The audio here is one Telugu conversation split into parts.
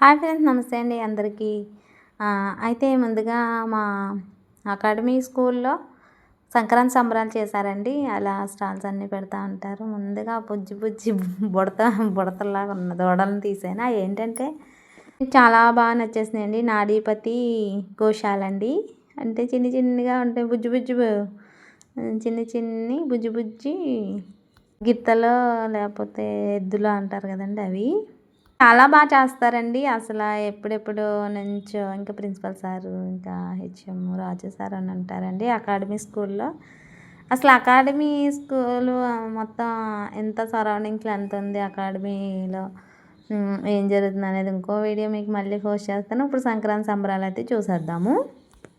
హాయ్ ఫ్రెండ్స్ నమస్తే అండి అందరికీ. అయితే ముందుగా మా అకాడమీ స్కూల్లో సంక్రాంతి సంబరాలు చేశారండి. అలా స్టాల్స్ అన్నీ పెడతా ఉంటారు. ముందుగా బుజ్జి బుజ్జి బుడత బుడతలాగా ఉన్న దూడలను తీసాను? అవి ఏంటంటే చాలా బాగా నచ్చేసినాయండి. నాడీపతి గోశాల అంటే చిన్ని చిన్నగా ఉంటాయి బుజ్జి బుజ్జి చిన్ని చిన్ని బుజ్జి బుజ్జి గిత్తలో లేకపోతే ఎద్దులు అంటారు కదండి అవి. చాలా బాగా చేస్తారండి. అసలు ఎప్పుడెప్పుడు నుంచో ఇంకా ప్రిన్సిపల్ సారు ఇంకా హెచ్ఎం రాజు సార్ అని అంటారండి అకాడమీ స్కూల్లో. అసలు అకాడమీ స్కూల్ మొత్తం ఎంత సరౌండింగ్స్లో ఎంత ఉంది అకాడమీలో? ఏం జరుగుతుంది అనేది ఇంకో వీడియో మీకు మళ్ళీ పోస్ట్ చేస్తాను. ఇప్పుడు సంక్రాంతి సంబరాలు అయితే చూసేద్దాము.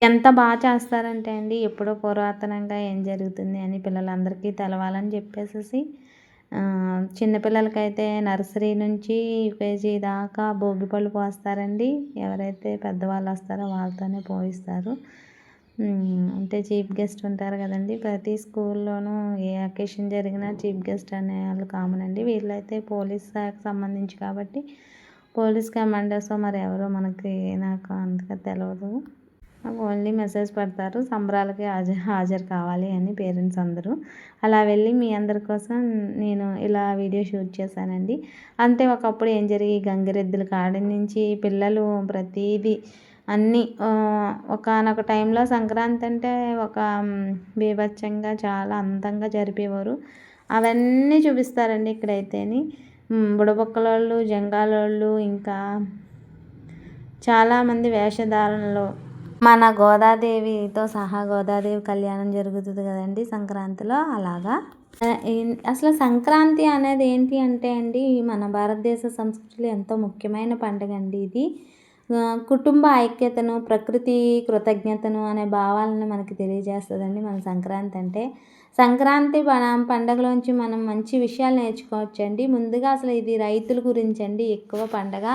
ఎంత బాగా చేస్తారంటే అండి ఎప్పుడో పురాతనంగా ఏం జరుగుతుంది అని పిల్లలందరికీ తెలవాలని చెప్పేసి చిన్నపిల్లలకైతే నర్సరీ నుంచి యూకేజీ దాకా భోగి పళ్ళు పోస్తారండి. ఎవరైతే పెద్దవాళ్ళు వస్తారో వాళ్ళతోనే పోయిస్తారు. అంటే చీఫ్ గెస్ట్ ఉంటారు కదండి. ప్రతి స్కూల్లోనూ ఏ అకేషన్ జరిగినా చీఫ్ గెస్ట్ అనే వాళ్ళు కామన్ అండి. వీళ్ళైతే పోలీస్ శాఖకు సంబంధించి కాబట్టి పోలీస్ కమాండర్స్ మరి ఎవరో మనకి నాకు అంతగా తెలియదు ఓన్లీ మెసేజ్ పెడతారు. సంబరాలకి హాజరు హాజరు కావాలి అని పేరెంట్స్ అందరూ. అలా వెళ్ళి మీ అందరి కోసం నేను ఇలా వీడియో షూట్ చేశానండి. అంతే ఒకప్పుడు ఏం జరిగి గంగిరెద్దుల కాడి నుంచి పిల్లలు ప్రతిదీ అన్నీ ఒకనొక టైంలో సంక్రాంతి అంటే ఒక బీభత్సంగా చాలా అందంగా జరిపేవారు. అవన్నీ చూపిస్తారండి ఇక్కడైతేని. బుడబొక్కలోళ్ళు బుడబుక్కలోళ్ళు జంగాలోళ్ళు ఇంకా చాలామంది వేషధారణలో మన గోదాదేవితో సహా గోదాదేవి కళ్యాణం జరుగుతుంది కదండి సంక్రాంతిలో అలాగా? అసలు సంక్రాంతి అనేది ఏంటి అంటే అండి మన భారతదేశ సంస్కృతిలో ఎంతో ముఖ్యమైన పండుగ అండి ఇది. కుటుంబ ఐక్యతను ప్రకృతి కృతజ్ఞతను అనే భావాలను మనకి తెలియజేస్తుందండి మన సంక్రాంతి అంటే. సంక్రాంతి మన పండగలోంచి మనం మంచి విషయాలు నేర్చుకోవచ్చండి. ముందుగా అసలు ఇది రైతుల గురించి అండి ఎక్కువ పండగ.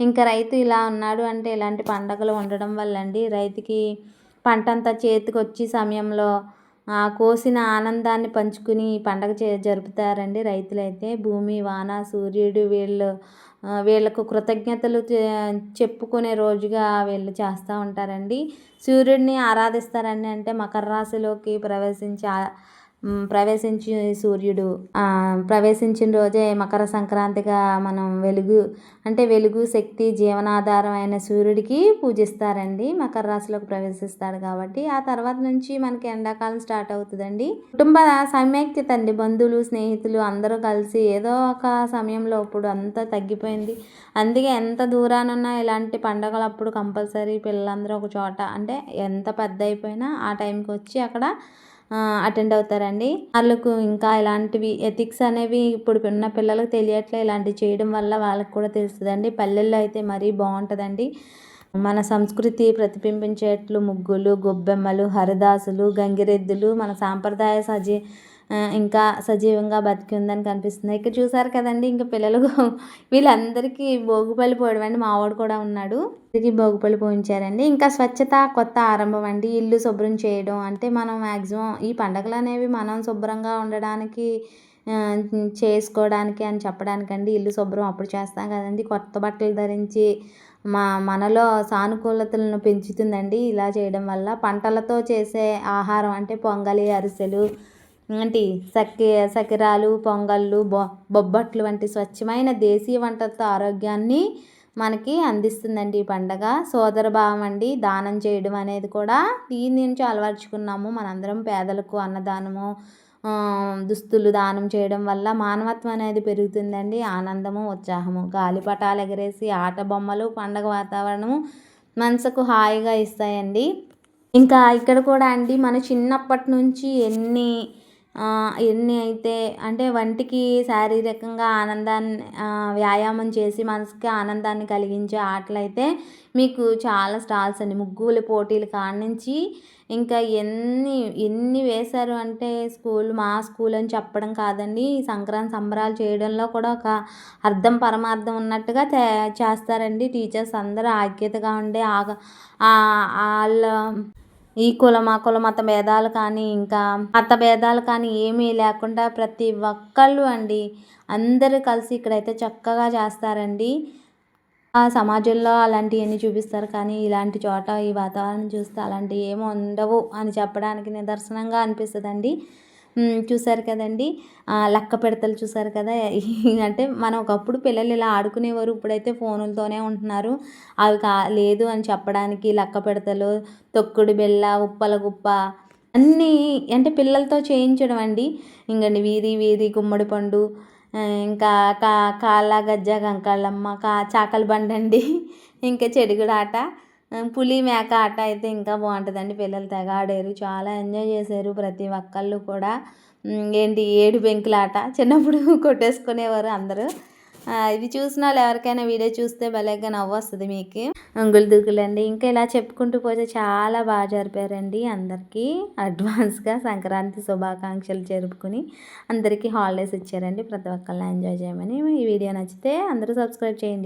ఇంకా రైతు ఇలా ఉన్నాడు అంటే ఇలాంటి పండగలు ఉండడం వల్ల అండి రైతుకి పంట అంతా చేతికి వచ్చి సమయంలో ఆ కోసిన ఆనందాన్ని పంచుకుని పండగ చే జరుపుతారండి రైతులైతే. భూమి వాన సూర్యుడు వీళ్ళు వీళ్ళకు కృతజ్ఞతలు చెప్పుకునే రోజుగా వీళ్ళు చేస్తూ ఉంటారండి. సూర్యుడిని ఆరాధిస్తారండి అంటే మకర రాశిలోకి ప్రవేశించి ప్రవేశించి సూర్యుడు ప్రవేశించిన రోజే మకర సంక్రాంతిగా మనం వెలుగు అంటే వెలుగు శక్తి జీవనాధారం అయిన సూర్యుడికి పూజిస్తారండి. మకర రాశిలోకి ప్రవేశిస్తాడు కాబట్టి ఆ తర్వాత నుంచి మనకి ఎండాకాలం స్టార్ట్ అవుతుందండి. కుటుంబ సమైక్యత అండి బంధువులు స్నేహితులు అందరూ కలిసి ఏదో ఒక సమయంలో ఇప్పుడు అంతా తగ్గిపోయింది. అందుకే ఎంత దూరానున్నా ఇలాంటి పండగలు అప్పుడు కంపల్సరీ పిల్లలందరూ ఒక చోట అంటే ఎంత పెద్ద అయిపోయినా ఆ టైంకి వచ్చి అక్కడ అటెండ్ అవుతారండి. వాళ్ళకు ఇంకా ఇలాంటివి ఎథిక్స్ అనేవి ఇప్పుడు ఉన్న పిల్లలకు తెలియట్లే. ఇలాంటివి చేయడం వల్ల వాళ్ళకి కూడా తెలుస్తుందండి. పల్లెల్లో అయితే మరీ బాగుంటుందండి. మన సంస్కృతి ప్రతిబింబించేట్లు ముగ్గులు గొబ్బెమ్మలు హరిదాసులు గంగిరెద్దులు మన సాంప్రదాయ సజీ ఇంకా సజీవంగా బతికి ఉందని కనిపిస్తుంది. ఇక్కడ చూసారు కదండి ఇంకా పిల్లలు వీళ్ళందరికీ భోగిపల్లి పోయడం అండి. మావాడు కూడా ఉన్నాడు. అందరికీ భోగిపల్లి పోయించారండి. ఇంకా స్వచ్ఛత కొత్త ఆరంభం అండి. ఇల్లు శుభ్రం చేయడం అంటే మనం మ్యాక్సిమం ఈ పండగలు అనేవి మనం శుభ్రంగా ఉండడానికి చేసుకోవడానికి అని చెప్పడానికండి ఇల్లు శుభ్రం అప్పుడు చేస్తాం కదండి. కొత్త బట్టలు ధరించి మా మనలో సానుకూలతలను పెంచుతుందండి. ఇలా చేయడం వల్ల పంటలతో చేసే ఆహారం అంటే పొంగలి అరిసెలు వంటి సక్కి సకిరాలు పొంగళ్ళు బొ బొబ్బట్లు వంటి స్వచ్ఛమైన దేశీయ వంటలతో ఆరోగ్యాన్ని మనకి అందిస్తుందండి ఈ పండగ. సోదర భావం అండి దానం చేయడం అనేది కూడా దీని నుంచి అలవర్చుకున్నాము. మనందరం పేదలకు అన్నదానము దుస్తులు దానం చేయడం వల్ల మానవత్వం అనేది పెరుగుతుందండి. ఆనందము ఉత్సాహము. గాలిపటాలు ఎగరేసి ఆట బొమ్మలు పండగ వాతావరణము మనసుకు హాయిగా ఇస్తాయండి. ఇంకా ఇక్కడ కూడా అండి మన చిన్నప్పటి నుంచి ఎన్ని ఎన్ని అయితే అంటే వంటికి శారీరకంగా ఆనందాన్ని వ్యాయామం చేసి మనసుకి ఆనందాన్ని కలిగించే ఆటలు అయితే మీకు చాలా స్టాల్స్ అండి. ముగ్గుల పోటీలు కాడ్నుంచి ఇంకా ఎన్ని ఎన్ని వేశారు అంటే స్కూల్ మా స్కూల్ అని చెప్పడం కాదండి. సంక్రాంతి సంబరాలు చేయడంలో కూడా ఒక అర్థం పరమార్థం ఉన్నట్టుగా చేస్తారండి. టీచర్స్ అందరూ ఆగ్యతగా ఉండే ఆ- వాళ్ళ ఈ కులం ఆ కుల మత భేదాలు కానీ ఇంకా మత భేదాలు కానీ ఏమీ లేకుండా ప్రతి ఒక్కళ్ళు అండి అందరూ కలిసి ఇక్కడైతే చక్కగా చేస్తారండి. ఆ సమాజంలో అలాంటివన్నీ చూపిస్తారు. కానీ ఇలాంటి చోట ఈ వాతావరణం చూస్తే అలాంటివి ఏమి ఉండవు అని చెప్పడానికి నిదర్శనంగా అనిపిస్తుందండి. చూసారు కదండి. లక్క పిడతలు చూసారు కదా. అంటే మనం ఒకప్పుడు పిల్లలు ఇలా ఆడుకునేవారు. ఇప్పుడైతే ఫోనులతోనే ఉంటున్నారు. అవి కా లేదు అని చెప్పడానికి లక్క పిడతలు తొక్కుడు బిళ్ళ ఉప్పల గుప్ప అన్నీ అంటే పిల్లలతో చేయించడం అండి. ఇంకండి వీధి వీధి గుమ్మడి పండు ఇంకా కా కాళ్ళ గజ్జ కంకాళ్ళమ్మ కా చాకలి బండి అండి ఇంకా చెడుగుడాట ఆట పులి మేక ఆట అయితే ఇంకా బాగుంటుందండి. పిల్లలు తెగాడారు చాలా ఎంజాయ్ చేశారు ప్రతి ఒక్కళ్ళు కూడా. ఏంటి ఏడు పెంకుల ఆట చిన్నప్పుడు కొట్టేసుకునేవారు అందరూ. ఇది చూసిన వాళ్ళు ఎవరికైనా వీడియో చూస్తే భలేగా నవ్వు వస్తుంది మీకు. అంగులు దూకులండి. ఇంకా ఇలా చెప్పుకుంటూ పోతే చాలా బాగా జరిపారండి అందరికీ. అడ్వాన్స్గా సంక్రాంతి శుభాకాంక్షలు జరుపుకుని అందరికీ హాలిడేస్ ఇచ్చారండి. ప్రతి ఒక్కళ్ళని ఎంజాయ్ చేయమని ఈ వీడియో నచ్చితే అందరూ సబ్స్క్రైబ్ చేయండి.